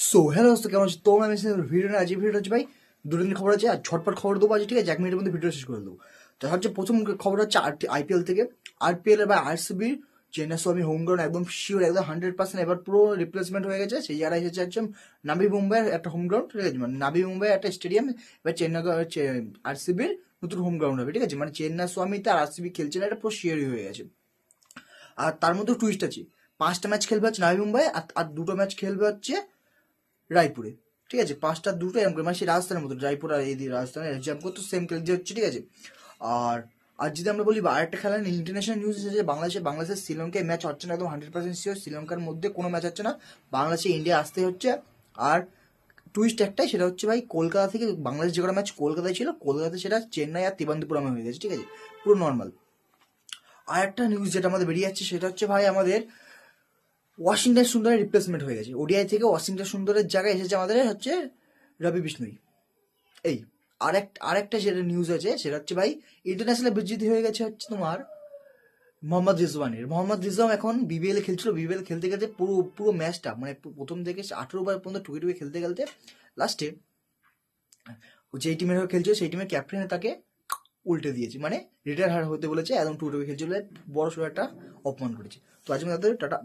So hello দোস্ত কেমন আছো তো আমি ভিডিও আজ ভিডিও হচ্ছে ভাই দুটো দিন খবর আছে আর ঝটপট খবর দেবো আজ ঠিক আছে এক মিনিটের মধ্যে ভিডিও শেষ করে দেবো তো হচ্ছে প্রথম খবর হচ্ছে আর আইপিএল থেকে আইপিএল বা আরসিবির চেন্নাই স্বামী হোম গ্রাউন্ড একদম শিওর একদম হান্ড্রেড পার্সেন্ট এবার পুরো রিপ্লেসমেন্ট হয়ে গেছে সেই জায়গায় এসেছে হচ্ছে নাবি মুম্বাইয়ের একটা হোম গ্রাউন্ড ঠিক আছে মানে নাবি মুম্বাই একটা স্টেডিয়াম এবার চেন্নাই আরসিবির নতুন হোম গ্রাউন্ড হবে ঠিক আছে মানে চেন্নাই স্বামীতে আর আরসিবি খেলছে না এটা পুরো শিওরই হয়ে গেছে আর তার মধ্যে টুইস্ট আছে পাঁচটা ম্যাচ খেলবে হচ্ছে নাবি মুম্বাই আর দুটো ম্যাচ খেলবে হচ্ছে রায়পুরে। ঠিক আছে? পাঁচটা, দুটো এরকম করে। মানে সেই রাজস্থানের মতো, রায়পুর আর এই দিয়ে রাজস্থানের এক্সাম করতে সেম খেলতে হচ্ছে, ঠিক আছে? আর আর যদি আমরা বলি আরেকটা খেলা ইন্টারন্যাশনাল নিউজ এসেছে বাংলাদেশে বাংলাদেশের শ্রীলঙ্কায় ম্যাচ হচ্ছে না, একদম হান্ড্রেড পার্সেন্ট শিওর শ্রীলঙ্কার মধ্যে কোনো ম্যাচ হচ্ছে না। বাংলাদেশে ইন্ডিয়া আসতে হচ্ছে। আর টুইস্ট একটাই, সেটা হচ্ছে ভাই, কলকাতা থেকে বাংলাদেশ যে কটা ম্যাচ কলকাতায় ছিল, কলকাতাতে সেটা চেন্নাই আর তিবান্তপুরমে হয়ে গেছে, ঠিক আছে? পুরো নর্মাল আর একটা নিউজ যেটা আমাদের বেরিয়ে যাচ্ছে, সেটা হচ্ছে ভাই আমাদের ওয়াশিংটন সুন্দরের রিপ্লেসমেন্ট হয়ে গেছে। ওডিআই থেকে ওয়াশিংটন সুন্দরের জায়গায় এসেছে আমাদের হচ্ছে রবি বিষ্ণুই। এই, আরেক আরেকটা যেটা নিউজ আছে, সেটা হচ্ছে ভাই ইন্টারন্যাশনাল বিজিতি হয়ে গেছে হচ্ছে তোমার মোহাম্মদ রিজওয়ানের। মোহাম্মদ রিজওয়ান এখন বিবিএল খেলছিল। বিবিএল খেলতে খেলতে পুরো পুরো ম্যাচটা মানে প্রথম থেকে আঠেরো ওভার পর্যন্ত টুকে টুকে খেলতে খেলতে লাস্টে যেই টিমের হয়ে খেলছিল, সেই টিমের ক্যাপ্টেন তাকে উল্টে দিয়েছে। মানে রিটায়ার হার হতে বলেছে, একদম টুকে টুকে খেলছিল বড় সড়ো একটা অপমান করেছে। তো আজকে তাদের টাটা